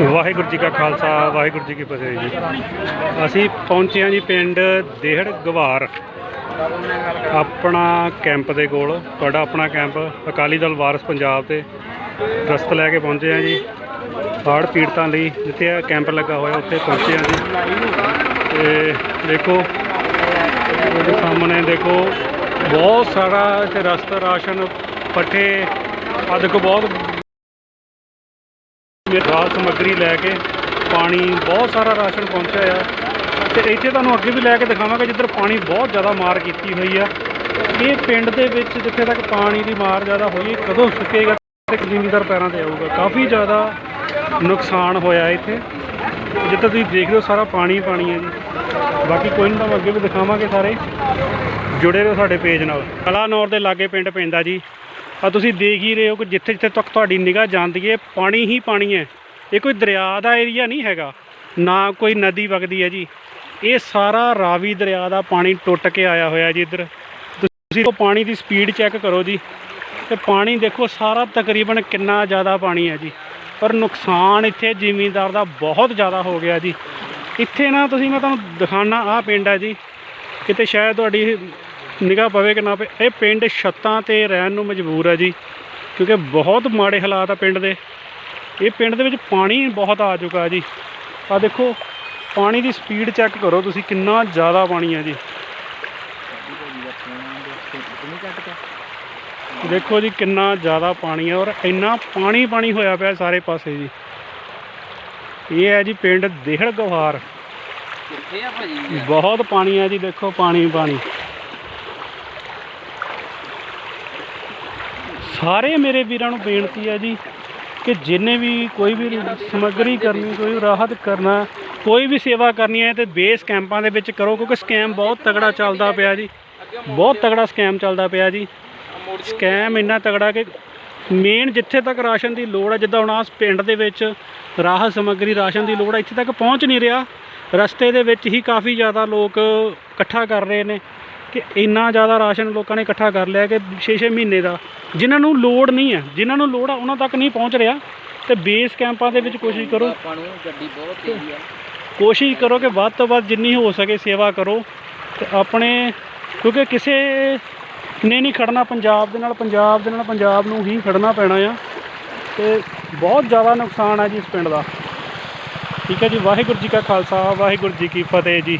ਵਾਹਿਗੁਰੂ ਜੀ ਕਾ ਖਾਲਸਾ, ਵਾਹਿਗੁਰੂ ਜੀ ਕੀ ਫਤਿਹ ਜੀ। ਅਸੀਂ ਪਹੁੰਚੇ ਹਾਂ ਜੀ ਪਿੰਡ ਦੇਹੜ ਗਵਾਰ। ਆਪਣਾ ਕੈਂਪ ਦੇ ਕੋਲ, ਤੁਹਾਡਾ ਆਪਣਾ ਕੈਂਪ, ਅਕਾਲੀ ਦਲ ਵਾਰਸ ਪੰਜਾਬ ਤੇ ਰਸਤ ਲੈ ਕੇ ਪਹੁੰਚੇ ਹਾਂ ਜੀ। ਹੜ੍ਹ ਪੀੜਤਾਂ ਲਈ ਜਿੱਥੇ ਇਹ ਕੈਂਪ ਲੱਗਾ ਹੋਇਆ, ਉੱਥੇ ਪਹੁੰਚੇ ਹਾਂ ਜੀ। ਤੇ ਦੇਖੋ ਉਹਦੇ ਸਾਹਮਣੇ ਦੇਖੋ, ਬਹੁਤ ਸਾਰਾ ਇੱਥੇ ਰਸਤਾ ਰਾਸ਼ਨ, ਪੱਠੇ ਆਦਿ ਕੋ ਬਹੁਤ ਰਾਤ ਸਮੱਗਰੀ ਲੈ ਕੇ ਪਾਣੀ, ਬਹੁਤ ਸਾਰਾ ਰਾਸ਼ਨ ਪਹੁੰਚਿਆ ਆ। ਤੇ ਇੱਥੇ ਤੁਹਾਨੂੰ ਅੱਗੇ ਵੀ ਲੈ ਕੇ ਦਿਖਾਵਾਂਗੇ ਜਿੱਧਰ ਪਾਣੀ ਬਹੁਤ ਜ਼ਿਆਦਾ ਮਾਰ ਕੀਤੀ ਹੋਈ ਆ। ਇਹ ਪਿੰਡ ਦੇ ਵਿੱਚ ਜਿੱਥੇ ਤੱਕ ਪਾਣੀ ਦੀ ਮਾਰ ਜ਼ਿਆਦਾ ਹੋਈ, ਕਦੋਂ ਸੁੱਕੇਗਾ ਤੇ ਜ਼ਿਮੀਂਦਾਰ ਪੈਰਾਂ ਤੇ ਆਊਗਾ। ਕਾਫੀ ਜ਼ਿਆਦਾ ਨੁਕਸਾਨ ਹੋਇਆ ਇੱਥੇ। ਜਿੱਦਾਂ ਤੁਸੀਂ ਦੇਖ ਰਹੇ ਹੋ ਸਾਰਾ ਪਾਣੀ ਪਾਣੀ ਹੈ ਜੀ। ਬਾਕੀ ਕੋਈ ਨਹੀਂ ਤੁਹਾਨੂੰ ਅੱਗੇ ਵੀ ਦਿਖਾਵਾਂਗੇ ਸਾਰੇ। ਜੁੜੇ ਰਹੋ ਸਾਡੇ ਪੇਜ ਨਾਲ। ਕਲਾ ਨੌਰ ਦੇ ਲਾਗੇ ਪਿੰਡ ਪੈਂਦਾ ਜੀ। ਆ ਤੁਸੀਂ ਦੇਖ ਹੀ ਰਹੇ ਹੋ ਕਿ ਜਿੱਥੇ ਜਿੱਥੇ ਤੱਕ ਤੁਹਾਡੀ ਨਿਗਾਹ ਜਾਂਦੀ ਹੈ, ਪਾਣੀ ਹੀ ਪਾਣੀ ਹੈ। ਇਹ ਕੋਈ ਦਰਿਆ ਦਾ ਏਰੀਆ ਨਹੀਂ ਹੈਗਾ। ਨਾ ਕੋਈ ਨਦੀ ਵਗਦੀ ਹੈ ਜੀ। ਇਹ ਸਾਰਾ ਰਾਵੀ ਦਰਿਆ ਦਾ ਪਾਣੀ ਟੁੱਟ ਕੇ ਆਇਆ ਹੋਇਆ ਜੀ ਇੱਧਰ। ਤੁਸੀਂ ਉਹ ਪਾਣੀ ਦੀ ਸਪੀਡ ਚੈੱਕ ਕਰੋ ਜੀ। ਤੇ ਪਾਣੀ ਦੇਖੋ, ਸਾਰਾ ਤਕਰੀਬਨ ਕਿੰਨਾ ਜ਼ਿਆਦਾ ਪਾਣੀ ਹੈ ਜੀ। ਪਰ ਨੁਕਸਾਨ ਇੱਥੇ ਜ਼ਿਮੀਂਦਾਰ ਦਾ ਬਹੁਤ ਜ਼ਿਆਦਾ ਹੋ ਗਿਆ ਜੀ। ਇੱਥੇ ਨਾ ਤੁਸੀਂ ਮੈਂ ਤੁਹਾਨੂੰ ਦਿਖਾਣਾ ਆਹ ਪਿੰਡ ਹੈ ਜੀ। ਕਿਤੇ ਸ਼ਾਇਦ ਤੁਹਾਡੀ ਨਿਗਾਹ ਪਵੇ ਕਿ ਨਾ ਪਵੇ ਇਹ ਪਿੰਡ ਛੱਤਾਂ ਤੇ ਰਹਿਣ ਨੂੰ ਮਜਬੂਰ ਹੈ ਜੀ ਕਿਉਂਕਿ ਬਹੁਤ ਮਾੜੇ ਹਾਲਾਤ ਆ ਪਿੰਡ ਦੇ। ਇਹ ਪਿੰਡ ਦੇ ਵਿੱਚ ਪਾਣੀ ਬਹੁਤ ਆ ਚੁੱਕਾ ਜੀ। ਆ ਦੇਖੋ ਪਾਣੀ ਦੀ ਸਪੀਡ ਚੈੱਕ ਕਰੋ ਤੁਸੀਂ ਕਿੰਨਾ ਜ਼ਿਆਦਾ ਪਾਣੀ ਹੈ ਜੀ। ਦੇਖੋ ਜੀ ਕਿੰਨਾ ਜ਼ਿਆਦਾ ਪਾਣੀ ਹੈ ਔਰ ਇੰਨਾ ਪਾਣੀ ਪਾਣੀ ਹੋਇਆ ਪਿਆ ਸਾਰੇ ਪਾਸੇ ਜੀ। ਇਹ ਹੈ ਜੀ ਪਿੰਡ ਦੇਹੜ ਗਵਾਰ ਕਿੱਥੇ ਆ ਭਾਜੀ? ਬਹੁਤ ਪਾਣੀ ਹੈ ਜੀ ਦੇਖੋ ਪਾਣੀ ਪਾਣੀ। ਸਾਰੇ ਮੇਰੇ ਵੀਰਾਂ ਨੂੰ ਬੇਨਤੀ ਹੈ ਜੀ ਕਿ ਜਿੰਨੇ ਵੀ ਕੋਈ ਵੀ ਸਮੱਗਰੀ ਕਰਨੀ, ਕੋਈ ਰਾਹਤ ਕਰਨਾ, ਕੋਈ ਵੀ ਸੇਵਾ ਕਰਨੀ ਹੈ ਤੇ ਬੇਸ ਕੈਂਪਾਂ ਦੇ ਵਿੱਚ ਕਰੋ, ਕਿਉਂਕਿ ਸਕੈਮ ਬਹੁਤ ਤਗੜਾ ਚੱਲਦਾ ਪਿਆ ਜੀ। ਬਹੁਤ ਤਗੜਾ ਸਕੈਮ ਚੱਲਦਾ ਪਿਆ ਜੀ। ਸਕੈਮ ਇੰਨਾ ਤਗੜਾ ਕਿ ਮੇਨ ਜਿੱਥੇ ਤੱਕ ਰਾਸ਼ਨ ਦੀ ਲੋੜ ਹੈ, ਜਿੱਦਾਂ ਹੁਣ ਆਸ ਪਿੰਡ ਦੇ ਵਿੱਚ ਰਾਹਤ ਸਮੱਗਰੀ, ਰਾਸ਼ਨ ਦੀ ਲੋੜ ਹੈ, ਇੱਥੇ ਤੱਕ ਪਹੁੰਚ ਨਹੀਂ ਰਿਹਾ। ਰਸਤੇ ਦੇ ਵਿੱਚ ਹੀ ਕਾਫੀ ਜ਼ਿਆਦਾ ਲੋਕ ਇਕੱਠਾ ਕਰ ਰਹੇ ਨੇ। ਕਿ ਇੰਨਾ ਜ਼ਿਆਦਾ ਰਾਸ਼ਨ ਲੋਕਾਂ ਨੇ ਇਕੱਠਾ ਕਰ ਲਿਆ ਕਿ 6-6 ਮਹੀਨੇ ਦਾ। ਜਿਨ੍ਹਾਂ ਨੂੰ ਲੋੜ ਨਹੀਂ ਹੈ ਜਿਨ੍ਹਾਂ ਨੂੰ ਲੋੜ ਆ ਉਹਨਾਂ ਤੱਕ ਨਹੀਂ ਪਹੁੰਚ ਰਿਹਾ। ਤੇ ਬੇਸ ਕੈਂਪਾਂ ਦੇ ਵਿੱਚ ਕੋਸ਼ਿਸ਼ ਕਰੋ। ਆਪਾਂ ਨੂੰ ਗੱਡੀ ਬਹੁਤ ਤੇਜ਼ ਆ। ਕੋਸ਼ਿਸ਼ ਕਰੋ ਕਿ ਵੱਧ ਤੋਂ ਵੱਧ ਜਿੰਨੀ ਹੋ ਸਕੇ ਸੇਵਾ ਕਰੋ। ਤੇ ਆਪਣੇ ਕਿਉਂਕਿ ਕਿਸੇ ਨੇ ਨਹੀਂ ਖੜਨਾ ਪੰਜਾਬ ਦੇ ਨਾਲ ਪੰਜਾਬ ਦੇ ਨਾਲ ਪੰਜਾਬ ਨੂੰ ਹੀ ਖੜਨਾ ਪੈਣਾ ਆ। ਤੇ ਬਹੁਤ ਜ਼ਿਆਦਾ ਨੁਕਸਾਨ ਹੈ ਜੀ ਇਸ ਪਿੰਡ ਦਾ। ਠੀਕ ਹੈ ਜੀ ਵਾਹਿਗੁਰੂ ਜੀ ਕਾ ਖਾਲਸਾ ਵਾਹਿਗੁਰੂ ਜੀ ਕੀ ਫਤਿਹ ਜੀ।